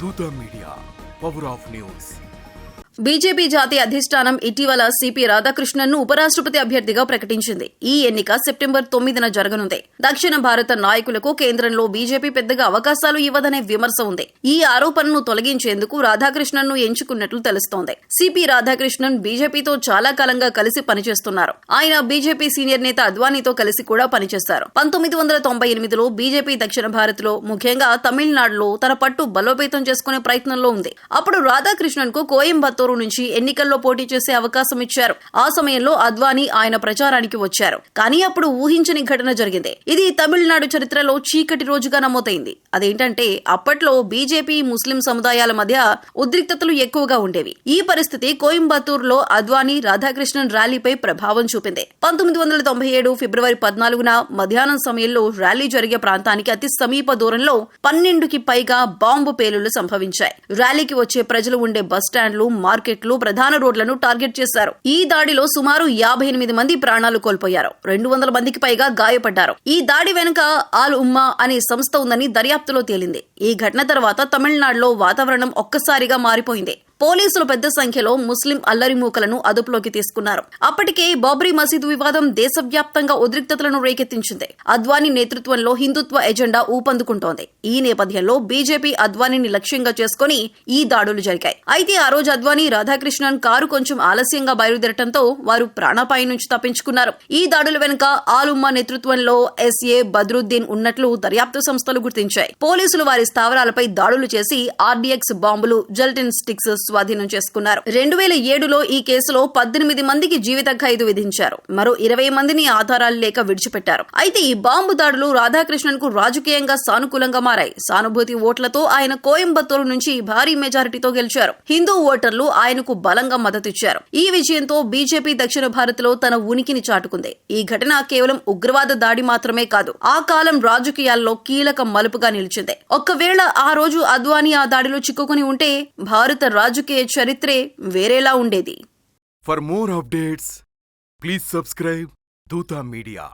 Dootha media power of news BJP జాతీయ అధిష్టానం ఇటీవల సిపి రాధాకృష్ణన్ను ఉపరాష్ట్రపతి అభ్యర్థిగా ప్రకటించింది. ఈ ఎన్నిక సెప్టెంబర్ తొమ్మిదిన జరగనుంది. దక్షిణ భారత నాయకులకు కేంద్రంలో బీజేపీ పెద్దగా అవకాశాలు ఇవ్వదనే విమర్శ ఉంది. ఈ ఆరోపణను తొలగించేందుకు రాధాకృష్ణన్ను ఎంచుకున్నట్లు తెలుస్తోంది. సిపి రాధాకృష్ణన్ బీజేపీతో చాలా కాలంగా కలిసి పనిచేస్తున్నారు. ఆయన బీజేపీ సీనియర్ నేత అద్వానీతో కలిసి కూడా పనిచేస్తారు పంతొమ్మిది వందల తొంభై ఎనిమిదిలో బీజేపీ దక్షిణ భారత్లో ముఖ్యంగా తమిళనాడులో తన పట్టు బలోపేతం చేసుకునే ప్రయత్నంలో ఉంది. అప్పుడు రాధాకృష్ణన్కు కోయంబత్తూరు నుంచి ఎన్నికల్లో పోటీ చేసే అవకాశం ఇచ్చారు. ఆ సమయంలో అద్వానీ ఆయన ప్రచారానికి వచ్చారు. కానీ అప్పుడు ఊహించని ఘటన జరిగింది. ఇది తమిళనాడు చరిత్రలో చీకటి రోజుగా నమోదైంది. అదేంటంటే అప్పట్లో బీజేపీ ముస్లిం సముదాయాల మధ్య ఉద్రిక్తతలు ఎక్కువగా ఉండేవి. ఈ పరిస్థితి కోయంబత్తూరులో అద్వానీ రాధాకృష్ణన్ ర్యాలీపై ప్రభావం చూపింది. పంతొమ్మిది వందల తొంభై ఏడు ఫిబ్రవరి పద్నాలుగున మధ్యాహ్నం సమయంలో ర్యాలీ జరిగే ప్రాంతానికి అతి సమీప దూరంలో పన్నెండుకి పైగా బాంబు పేలుళ్ళు సంభవించాయి. ర్యాలీకి వచ్చే ప్రజలు ఉండే బస్టాండ్లు మార్కెట్లు ప్రధాన రోడ్లను టార్గెట్ చేశారు. ఈ దాడిలో సుమారు యాభై ఎనిమిది మంది ప్రాణాలు కోల్పోయారు. రెండు వందల మందికి పైగా గాయపడ్డారు. ఈ దాడి వెనుక ఆల్ ఉమ్మా అనే సంస్థ ఉందని దర్యాప్తు దర్యాప్తులో తేలింది. ఈ ఘటన తర్వాత తమిళనాడులో వాతావరణం ఒక్కసారిగా మారిపోయింది. పోలీసులు పెద్ద సంఖ్యలో ముస్లిం అల్లరిమూకలను అదుపులోకి తీసుకున్నారు. అప్పటికే బాబ్రీ మసీదు వివాదం దేశవ్యాప్తంగా ఉద్రిక్తతలను రేకెత్తించింది. అద్వానీ నేతృత్వంలో హిందుత్వ ఎజెండా ఊపందుకుంటోంది. ఈ నేపథ్యంలో బీజేపీ అద్వానీని లక్ష్యంగా చేసుకుని ఈ దాడులు జరిగాయి. అయితే ఆ రోజు అద్వానీ రాధాకృష్ణన్ కారు కొంచెం ఆలస్యంగా బయలుదేరటంతో వారు ప్రాణాపాయం నుంచి తప్పించుకున్నారు. ఈ దాడుల వెనుక ఆలుమ్మా నేతృత్వంలో ఎస్ఏ బద్రుద్దీన్ ఉన్నట్లు దర్యాప్తు సంస్థలు గుర్తించాయి. పోలీసులు వారి స్థావరాలపై దాడులు చేసి ఆర్డీఎక్స్ బాంబులు జల్టిన్ స్టిక్స్ స్వాధీనం చేసుకున్నారు. రెండు వేల ఏడులో ఈ కేసులో పద్దెనిమిది మందికి జీవిత ఖైదు విధించారు. మరో ఇరవై మందిని ఆధారాలు లేక విడిచిపెట్టారు. అయితే ఈ బాంబు దాడులు రాధాకృష్ణన్కు రాజకీయంగా సానుకూలంగా మారాయి. సానుభూతి ఓట్లతో ఆయన కోయంబత్తూరు నుంచి భారీ మెజారిటీతో గెలిచారు. హిందూ ఓటర్లు ఆయనకు బలంగా మద్దతిచ్చారు. ఈ విజయంతో బీజేపీ దక్షిణ భారత్లో తన ఉనికిని చాటుకుంది. ఈ ఘటన కేవలం ఉగ్రవాద దాడి మాత్రమే కాదు ఆ కాలం రాజకీయాల్లో కీలక మలుపుగా నిలిచింది. ఒక్కవేళ ఆ రోజు అద్వానీ ఆ దాడిలో చిక్కుకుని ఉంటే భారత రాజకీయ చరిత్రే వేరేలా ఉండేది. For more updates please subscribe Dootha media